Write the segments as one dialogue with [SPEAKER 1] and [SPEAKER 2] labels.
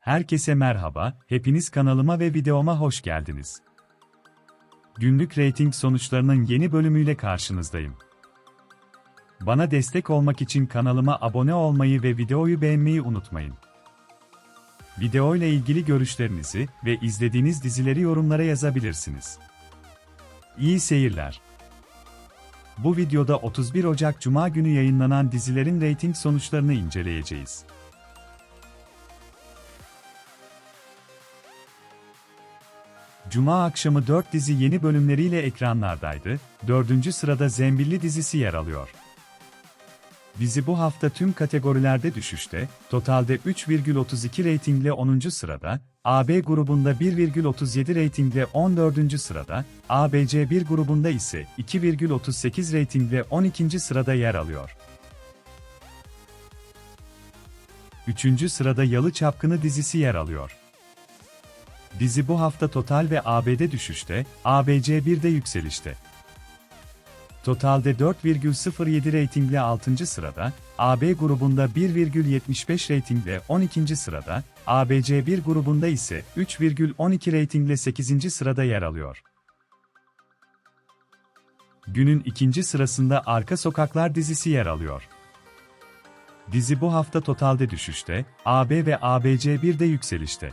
[SPEAKER 1] Herkese merhaba, hepiniz kanalıma ve videoma hoş geldiniz. Günlük reyting sonuçlarının yeni bölümüyle karşınızdayım. Bana destek olmak için kanalıma abone olmayı ve videoyu beğenmeyi unutmayın. Video ile ilgili görüşlerinizi ve izlediğiniz dizileri yorumlara yazabilirsiniz. İyi seyirler. Bu videoda 31 Ocak Cuma günü yayınlanan dizilerin reyting sonuçlarını inceleyeceğiz. Cuma akşamı 4 dizi yeni bölümleriyle ekranlardaydı, 4. sırada Zembilli dizisi yer alıyor. Dizi bu hafta tüm kategorilerde düşüşte, totalde 3,32 reytingle 10. sırada, AB grubunda 1,37 reytingle 14. sırada, ABC1 grubunda ise 2,38 reytingle 12. sırada yer alıyor. 3. sırada Yalı Çapkını dizisi yer alıyor. Dizi bu hafta Total ve AB'de düşüşte, ABC 1'de yükselişte. Totalde 4,07 reytingle 6. sırada, AB grubunda 1,75 reytingle 12. sırada, ABC 1 grubunda ise 3,12 reytingle 8. sırada yer alıyor. Günün ikinci sırasında Arka Sokaklar dizisi yer alıyor. Dizi bu hafta totalde düşüşte, AB ve ABC 1'de yükselişte.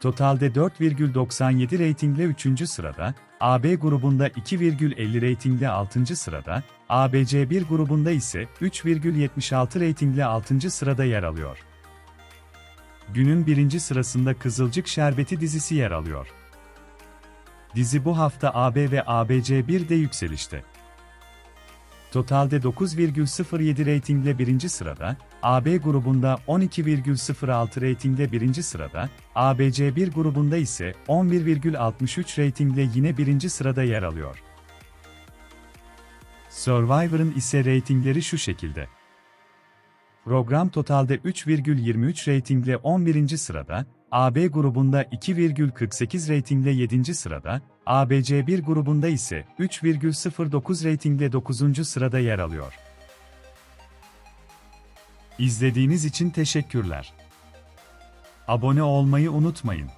[SPEAKER 1] Totalde 4,97 reytingle 3. sırada, AB grubunda 2,50 reytingle 6. sırada, ABC 1 grubunda ise 3,76 reytingle 6. sırada yer alıyor. Günün birinci sırasında Kızılcık Şerbeti dizisi yer alıyor. Dizi bu hafta AB ve ABC 1'de yükselişte. Totalde 9,07 reytingle birinci sırada, AB grubunda 12,06 reytingle birinci sırada, ABC 1 grubunda ise 11,63 reytingle yine birinci sırada yer alıyor. Survivor'ın ise reytingleri şu şekilde. Program totalde 3,23 reytingle 11. sırada, AB grubunda 2,48 reytingle 7. sırada, ABC 1 grubunda ise 3,09 reytingle 9. sırada yer alıyor. İzlediğiniz için teşekkürler. Abone olmayı unutmayın.